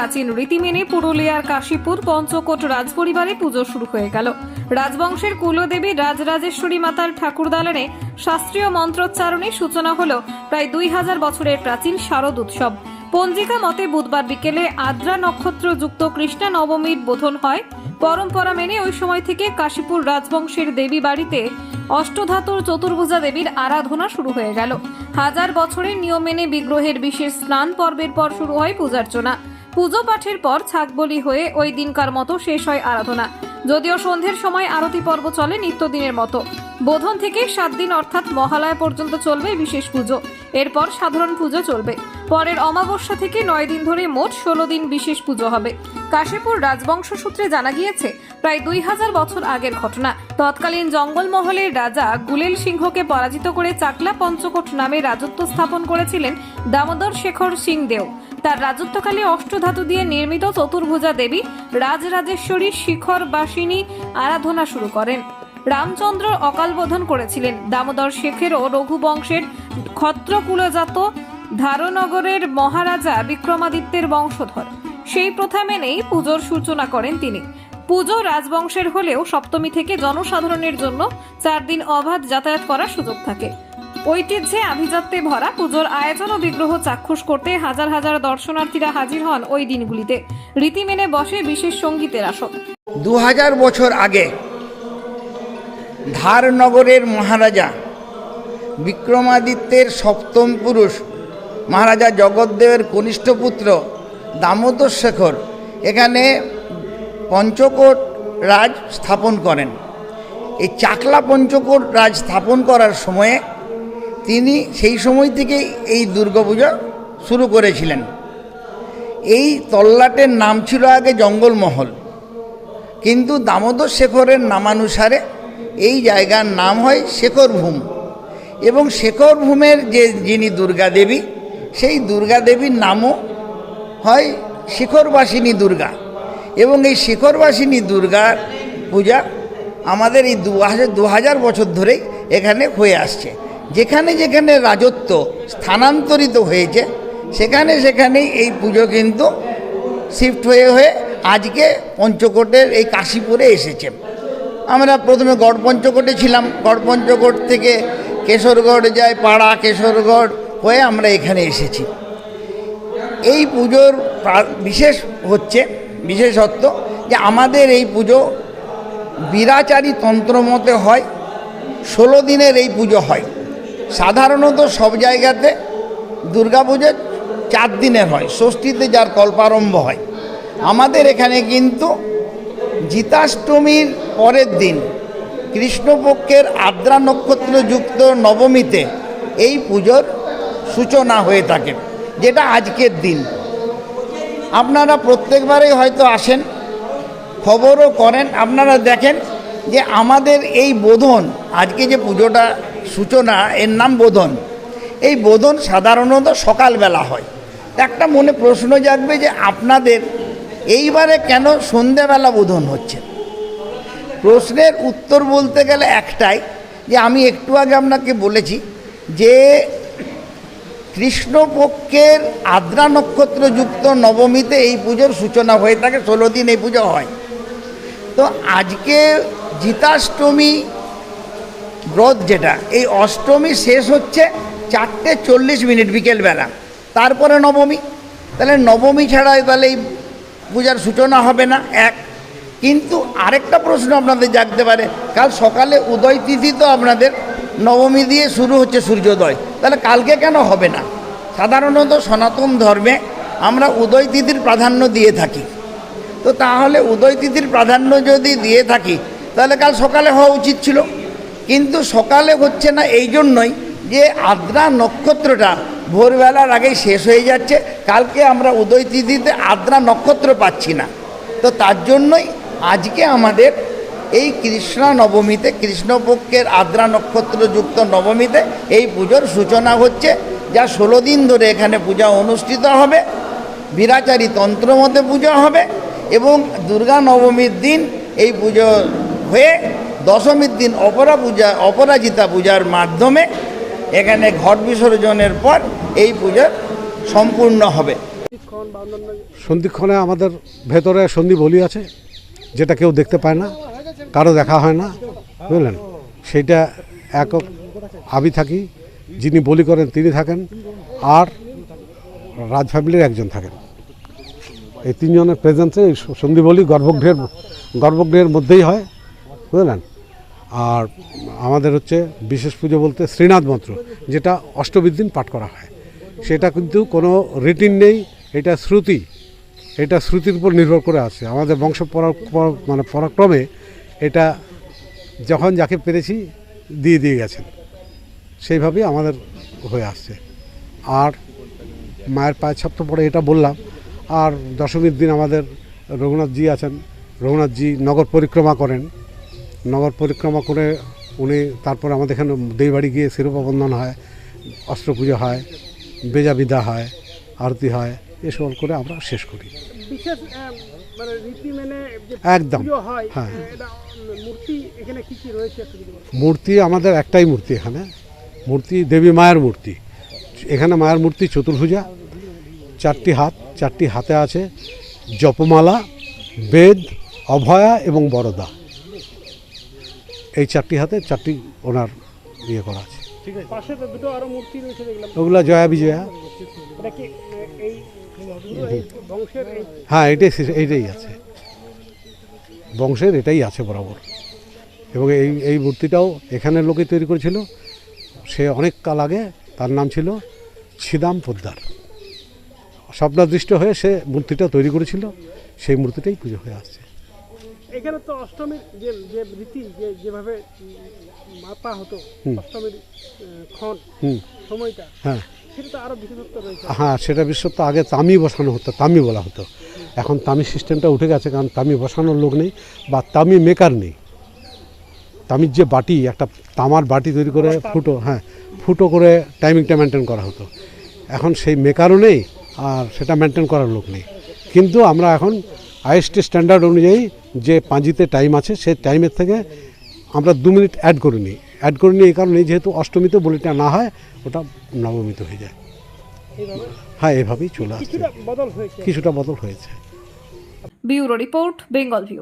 প্রাচীন রীতি মেনে পুরুলিয়ার কাশীপুর, পঞ্চকোট রাজপরিবারে পুজো শুরু হয়ে গেল। রাজবংশের কুলদেবী রাজরাজেশ্বরী মাতার ঠাকুরদালানে শাস্ত্রীয় মন্ত্রোচ্চারণে সূচনা হল প্রায় দুই হাজার বছরের প্রাচীন শারদ উৎসব। পঞ্জিকা মতে বুধবার বিকেলে আদ্রা নক্ষত্র যুক্ত কৃষ্ণা নবমীর বোধন হয়। পরম্পরা মেনে ওই সময় থেকে কাশীপুর রাজবংশের দেবী বাড়িতে অষ্টধাতুর চতুর্ভুজা দেবীর আরাধনা শুরু হয়ে গেল। হাজার বছরের নিয়ম মেনে বিগ্রহের বিশেষ স্নান পর্বের পর শুরু হয় পূজার্চনা। পুজো পাঠের পর ছাগবলি হয়ে ওই দিনকার মতো শেষ হয় আরাধনা। যদিও সন্ধ্যের সময় আরতি পর্ব চলে নিত্যদিনের মতো। বোধন থেকে সাত দিন অর্থাৎ মহালয়া পর্যন্ত চলবে বিশেষ পুজো। এরপর সাধারণ পুজো চলবে। পরের অমাবস্যা থেকে নয় দিন ধরে মোট ষোলো দিন বিশেষ পুজো হবে। কাশীপুর রাজবংশ সূত্রে জানা গিয়েছে, প্রায় দুই হাজার বছর আগের ঘটনা। তৎকালীন জঙ্গলমহলের রাজা গুলেল সিংহকে পরাজিত করে চাকলা পঞ্চকোট নামে রাজত্ব স্থাপন করেছিলেন দামোদর শেখর সিং দেও তার রাজত্বকালে অষ্টধাতু দিয়ে নির্মিত চতুর্ভুজা দেবী রাজরাজেশ্বরী শিখর বাসিনী আরাধনা শুরু করেন। রামচন্দ্র অকালবোধন করেছিলেন। দামোদর শেখেরও রঘুবংশের ক্ষত্রকুলজাত ধারনগরের মহারাজা বিক্রমাদিত্যের বংশধর। সেই প্রথা মেনেই পুজোর সূচনা করেন তিনি। পুজো রাজবংশের হলেও সপ্তমী থেকে জনসাধারণের জন্য চার দিন অবাধ যাতায়াত করার সুযোগ থাকে। ঐতিহ্যে আভিজাত্যে ভরা পুজোর আয়োজন ও বিগ্রহ চাক্ষুষ করতে হাজার হাজার দর্শনার্থীরা হাজির হন ওই দিনগুলিতে। রীতি মেনে বসে বিশেষ সঙ্গীতের আসর। দু হাজার বছর আগে ধারনগরের মহারাজা বিক্রমাদিত্যের সপ্তম পুরুষ মহারাজা জগৎদেবের কনিষ্ঠ পুত্র দামোদর শেখর এখানে পঞ্চকোট রাজ স্থাপন করেন। এই চাকলা পঞ্চকোট রাজ স্থাপন করার সময়ে তিনি সেই সময় থেকেই এই দুর্গাপূজা শুরু করেছিলেন। এই তল্লাটের নাম ছিল আগে জঙ্গলমহল। কিন্তু দামোদর শেখরের নামানুসারে এই জায়গার নাম হয় শেখরভূম। এবং শেখরভূমের যে যিনি দুর্গা দেবী সেই দুর্গা দেবীর নামও হয় শিখরবাসিনী দুর্গা। এবং এই শিখরবাসিনী দুর্গার পূজা আমাদের এই দু হাজার বছর ধরেই এখানে হয়ে আসছে। যেখানে যেখানে রাজত্ব স্থানান্তরিত হয়েছে, সেখানে সেখানেই এই পুজো কিন্তু শিফট হয়ে হয়ে আজকে পঞ্চকোটের এই কাশীপুরে এসেছে। আমরা প্রথমে গড় পঞ্চকোটে ছিলাম। গড় পঞ্চকোট থেকে কেশরগড় যায়, পাড়া কেশরগড় হয়ে আমরা এখানে এসেছি। এই পুজোর বিশেষ হচ্ছে, বিশেষত্ব যে আমাদের এই পুজো বিরাচারী তন্ত্র মতে হয়, ষোলো দিনের এই পুজো হয়। সাধারণত সব জায়গাতে দুর্গাপুজো চার দিনের হয়, ষষ্ঠীতে যার কল্পারম্ভ হয়। আমাদের এখানে কিন্তু জিতাষ্টমীর পরের দিন কৃষ্ণপক্ষের আদ্রা নক্ষত্রযুক্ত নবমীতে এই পুজোর সূচনা হয়ে থাকে, যেটা আজকের দিন। আপনারা প্রত্যেকবারেই হয়তো আসেন, খবরও করেন, আপনারা দেখেন যে আমাদের এই বোধন, আজকে যে পুজোটা সূচনা, এর নাম বোধন। এই বোধন সাধারণত সকালবেলা হয়। একটা মনে প্রশ্ন জাগবে যে আপনাদের এইবারে কেন সন্ধেবেলা বোধন হচ্ছে? প্রশ্নের উত্তর বলতে গেলে একটাই, যে আমি একটু আগে আপনাকে বলেছি যে কৃষ্ণপক্ষের আদ্রা নক্ষত্রযুক্ত নবমীতে এই পুজোর সূচনা হয়ে থাকে, ষোলো দিন এই পুজো হয়। তো আজকে জিতাষ্টমী ব্রত যেটা। এই অষ্টমী শেষ হচ্ছে চারটে চল্লিশ মিনিট বিকেলবেলা। তারপরে নবমী। তাহলে নবমী ছাড়া তাহলে এই পূজার সূচনা হবে না, এক। কিন্তু আরেকটা প্রশ্ন আপনাদের জাগতে পারে, কাল সকালে উদয় তিথি তো আপনাদের নবমী দিয়ে শুরু হচ্ছে সূর্যোদয়। তাহলে কালকে কেন হবে না? সাধারণত সনাতন ধর্মে আমরা উদয় তিথির প্রাধান্য দিয়ে থাকি। তো তাহলে উদয় তিথির প্রাধান্য যদি দিয়ে থাকি, তাহলে কাল সকালে হওয়া উচিত ছিল। কিন্তু সকালে হচ্ছে না এই জন্যই যে আদ্রা নক্ষত্রটা ভোরবেলার আগেই শেষ হয়ে যাচ্ছে, কালকে আমরা উদয় তিথিতে আদ্রা নক্ষত্র পাচ্ছি না। তো তার জন্যই আজকে আমাদের এই কৃষ্ণা নবমীতে, কৃষ্ণপক্ষের আদ্রা নক্ষত্রযুক্ত নবমীতে এই পুজোর সূচনা হচ্ছে, যা ষোলো দিন ধরে এখানে পূজা অনুষ্ঠিত হবে, বিরাচারী তন্ত্র মতে পুজো হবে এবং দুর্গা নবমীর দিন এই পুজো হয়ে দশমীর দিন অপরা পূজা, অপরাজিতা পূজার মাধ্যমে এখানে ঘট বিসর্জনের পর এই পূজা সম্পূর্ণ হবে। সন্ধিক্ষণ আমাদের ভেতরে সন্ধি বলি আছে, যেটা কেউ দেখতে পায় না, কারও দেখা হয় না, বুঝলেন? সেইটা একক আমি থাকি, যিনি বলি করেন তিনি থাকেন, আর রাজ ফ্যামিলির একজন থাকেন। এই তিনজনের প্রেজেন্সে এই সন্ধি বলি গর্ভগৃহের গর্ভগৃহের মধ্যেই হয়, বুঝলেন? আর আমাদের হচ্ছে বিশেষ পুজো বলতে শ্রীনাথ মন্ত্র, যেটা অষ্টমীর দিন পাঠ করা হয়। সেটা কিন্তু কোনো রিটিন নেই, এটা শ্রুতি। এটা শ্রুতির উপর নির্ভর করে আছে। আমাদের বংশ মানে পরাক্রমে এটা যখন যাকে পেরেছি দিয়ে দিয়ে গেছেন, সেইভাবেই আমাদের হয়ে আসছে। আর মায়ের পায়ের ছাপ তো পরে এটা বললাম। আর দশমীর দিন আমাদের রঘুনাথজি আছেন। রঘুনাথজি নগর পরিক্রমা করেন। নগর পরিক্রমা করে উনি তারপর আমাদের এখানে দেই বাড়ি গিয়ে শিরোপা বন্ধন হয় অস্ত্র পুজো হয় বেজা বিদা হয় আরতি হয় এসব করে আমরা শেষ করি। মানে একদম। হ্যাঁ। মূর্তি আমাদের একটাই মূর্তি এখানে। মূর্তি দেবী মায়ের মূর্তি। এখানে মায়ের মূর্তি চতুর্ভুজা চারটি হাত চারটি হাতে আছে জপমালা বেদ অভয়া এবং বরদা। এই চারটি হাতে চারটি ওনার ইয়ে করা আছে। পাশে তো দুটো আরও মূর্তি রয়েছে দেখলাম। ওগুলা জয়া বিজয়া। এটা কি এই বংশের হ্যাঁ এটাই এইটাই আছে। বংশের এটাই আছে বরাবর। এবং এই এই মূর্তিটাও এখানের লোকে তৈরি করেছিল। সে অনেক কাল আগে তার নাম ছিল ছিদাম পোদ্দার। স্বপ্নাদৃষ্ট হয়ে সে মূর্তিটা তৈরি করেছিল। সেই মূর্তিটাই পুজো হয়ে আসছে। এখানে তো অষ্টমীর যে যে রীতি যে যেভাবে মাপা হতো অষ্টমীর ক্ষণ সময়টা হ্যাঁ। সেটা তো আরও বিশেষত্ব রয়েছে। হ্যাঁ সেটা আগে তামি বসানো হতো তামি বলা হতো। এখন তামি সিস্টেমটা উঠে গেছে কারণ তামি বসানোর লোক নেই বা তামি মেকার নেই। তামির যে বাটি একটা তামার বাটি তৈরি করে ফুটো হ্যাঁ ফুটো করে টাইমিংটা মেনটেন করা হতো। এখন সেই মেকারও নেই আর সেটা মেনটেন করার লোক নেই। কিন্তু আমরা এখন আইএসটি স্ট্যান্ডার্ড অনুযায়ী যে পাঁজিতে টাইম আছে সেই টাইমের থেকে আমরা দু মিনিট অ্যাড করে নিই। অ্যাড করে নিই এই কারণে যেহেতু অষ্টমীতে বলিটা না হয় ওটা নবমীতে হয়ে যায়। হ্যাঁ এভাবেই চলে আসছে। কিছুটা বদল হয়েছে। কিছুটা বদল হয়েছে। Bureau report Bengal view.